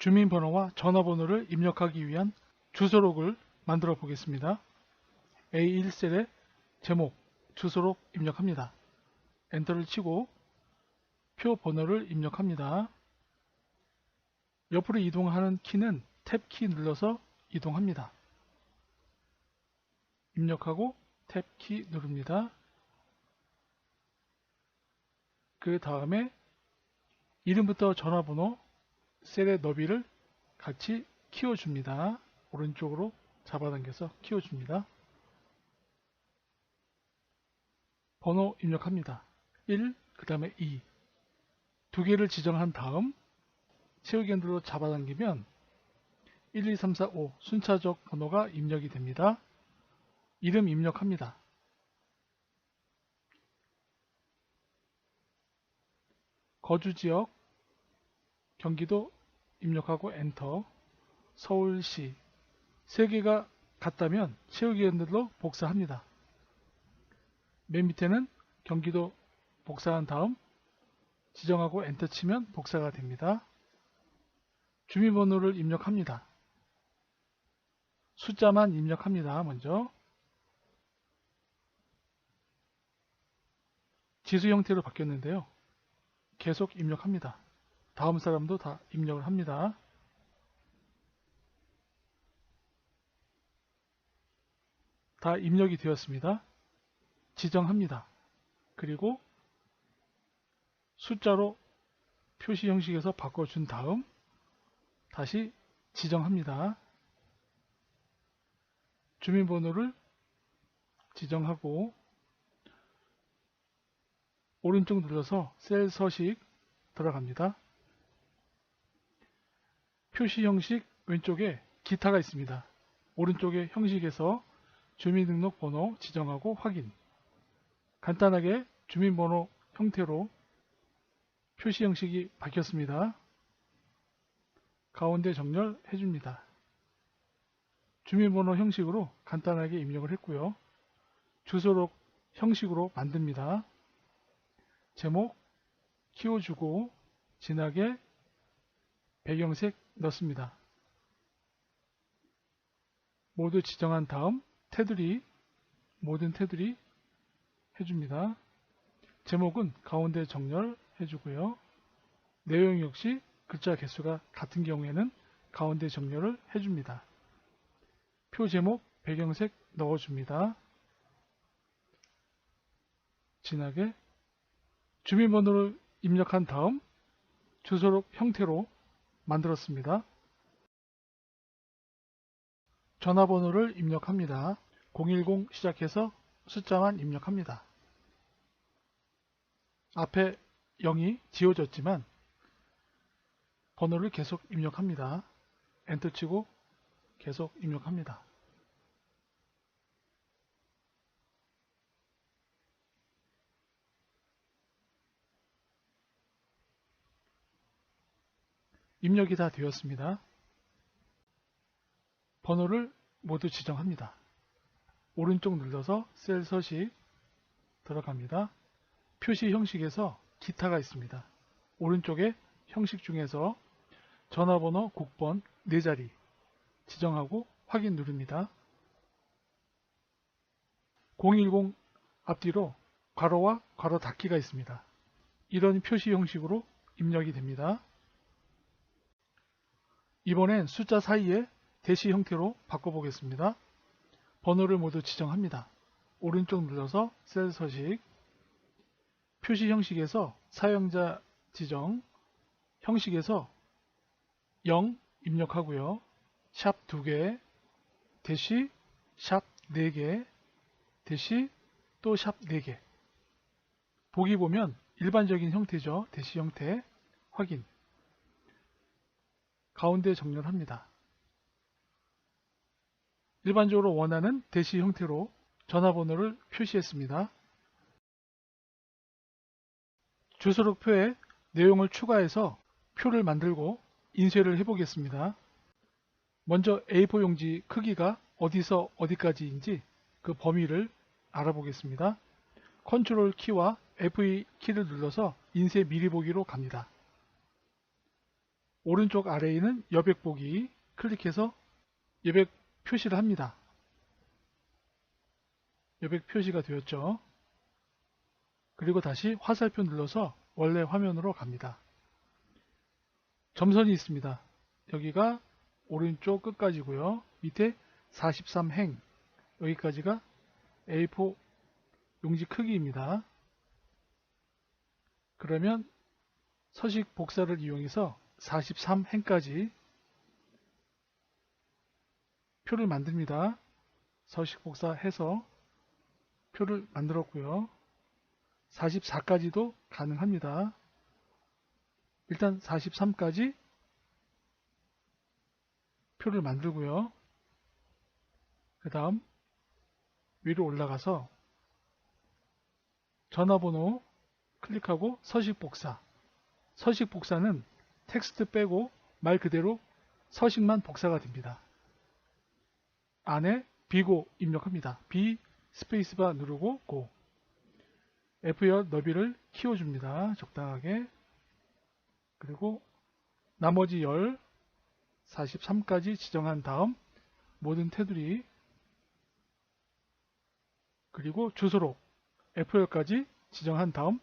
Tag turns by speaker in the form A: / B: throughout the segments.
A: 주민번호와 전화번호를 입력하기 위한 주소록을 만들어 보겠습니다. A1셀에 제목, 주소록 입력합니다. 엔터를 치고 표 번호를 입력합니다. 옆으로 이동하는 키는 탭키 눌러서 이동합니다. 입력하고 탭키 누릅니다. 그 다음에 이름부터 전화번호, 셀의 너비를 같이 키워줍니다. 오른쪽으로 잡아당겨서 키워줍니다. 번호 입력합니다. 1, 그 다음에 2. 두 개를 지정한 다음 채우기 핸들로 잡아당기면 1, 2, 3, 4, 5 순차적 번호가 입력이 됩니다. 이름 입력합니다. 거주지역 경기도 입력하고 엔터 서울시 세 개가 같다면 채우기 핸들로 복사합니다. 맨 밑에는 경기도 복사한 다음 지정하고 엔터 치면 복사가 됩니다. 주민번호를 입력합니다. 숫자만 입력합니다. 먼저 지수 형태로 바뀌었는데요. 계속 입력합니다. 다음 사람도 다 입력을 합니다. 다 입력이 되었습니다. 지정합니다. 그리고 숫자로 표시 형식에서 바꿔준 다음 다시 지정합니다. 주민번호를 지정하고 오른쪽 눌러서 셀 서식 들어갑니다. 표시 형식 왼쪽에 기타가 있습니다. 오른쪽에 형식에서 주민등록번호 지정하고 확인 간단하게 주민번호 형태로 표시 형식이 바뀌었습니다. 가운데 정렬 해 줍니다. 주민번호 형식으로 간단하게 입력을 했고요. 주소록 형식으로 만듭니다. 제목 키워주고 진하게 배경색 넣습니다. 모두 지정한 다음 테두리 모든 테두리 해줍니다. 제목은 가운데 정렬 해주고요. 내용 역시 글자 개수가 같은 경우에는 가운데 정렬을 해줍니다. 표 제목 배경색 넣어줍니다. 진하게 주민번호를 입력한 다음 주소록 형태로 만들었습니다. 전화번호를 입력합니다. 010 시작해서 숫자만 입력합니다. 앞에 0이 지워졌지만 번호를 계속 입력합니다. 엔터 치고 계속 입력합니다. 입력이 다 되었습니다. 번호를 모두 지정합니다. 오른쪽 눌러서 셀 서식 들어갑니다. 표시 형식에서 기타가 있습니다. 오른쪽에 형식 중에서 전화번호 국번 4자리 지정하고 확인 누릅니다. 010 앞뒤로 괄호와 괄호 닫기가 있습니다. 이런 표시 형식으로 입력이 됩니다. 이번엔 숫자 사이에 대시 형태로 바꿔보겠습니다. 번호를 모두 지정합니다. 오른쪽 눌러서 셀 서식 표시 형식에서 사용자 지정 형식에서 0 입력하고요. 샵 2개 대시 샵 4개 대시 또 샵 4개 보기 보면 일반적인 형태죠. 대시 형태 확인 가운데 정렬합니다. 일반적으로 원하는 대시 형태로 전화번호를 표시했습니다. 주소록 표에 내용을 추가해서 표를 만들고 인쇄를 해보겠습니다. 먼저 A4 용지 크기가 어디서 어디까지인지 그 범위를 알아보겠습니다. 컨트롤 키와 F2 키를 눌러서 인쇄 미리 보기로 갑니다. 오른쪽 아래에 있는 여백 보기 클릭해서 여백 표시를 합니다. 여백 표시가 되었죠. 그리고 다시 화살표 눌러서 원래 화면으로 갑니다. 점선이 있습니다. 여기가 오른쪽 끝까지고요. 밑에 43행 여기까지가 A4 용지 크기입니다. 그러면 서식 복사를 이용해서 43행까지 표를 만듭니다. 서식 복사해서 표를 만들었고요. 44까지도 가능합니다. 일단 43까지 표를 만들고요. 그 다음 위로 올라가서 전화번호 클릭하고 서식 복사 서식 복사는 텍스트 빼고 말 그대로 서식만 복사가 됩니다. 안에 비고 입력합니다. B 스페이스바 누르고 고 F2 너비를 키워줍니다. 적당하게 그리고 나머지 열 43까지 지정한 다음 모든 테두리 그리고 주소록 F2까지 지정한 다음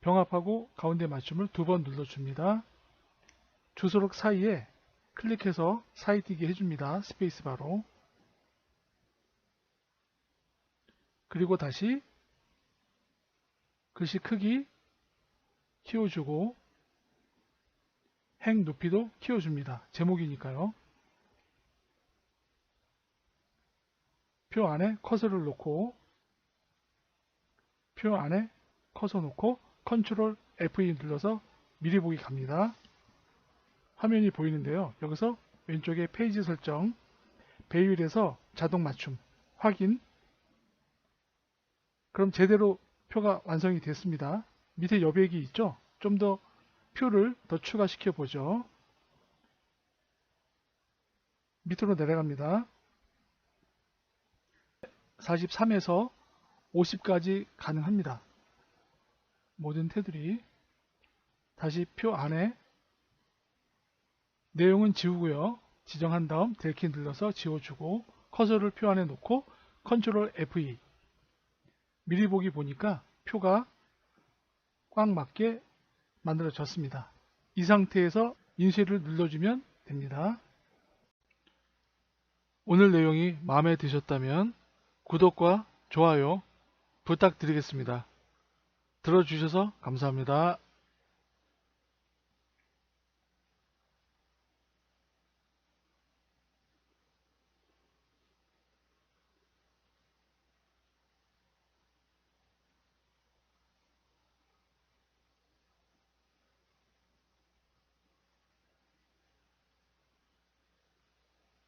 A: 병합하고 가운데 맞춤을 두 번 눌러줍니다. 주소록 사이에 클릭해서 사이 띄게 해줍니다. 스페이스바로 그리고 다시 글씨 크기 키워주고 행 높이도 키워줍니다. 제목이니까요. 표 안에 커서를 놓고 표 안에 커서 놓고 컨트롤 F2 눌러서 미리 보기 갑니다. 화면이 보이는데요. 여기서 왼쪽에 페이지 설정 배율에서 자동 맞춤 확인 그럼 제대로 표가 완성이 됐습니다. 밑에 여백이 있죠? 좀 더 표를 더 추가시켜 보죠. 밑으로 내려갑니다. 43에서 50까지 가능합니다. 모든 테두리 다시 표 안에 내용은 지우고요. 지정한 다음 델키 눌러서 지워주고 커서를 표 안에 놓고 컨트롤 F2 미리 보기 보니까 표가 꽉 맞게 만들어졌습니다. 이 상태에서 인쇄를 눌러주면 됩니다. 오늘 내용이 마음에 드셨다면 구독과 좋아요 부탁드리겠습니다. 들어주셔서 감사합니다.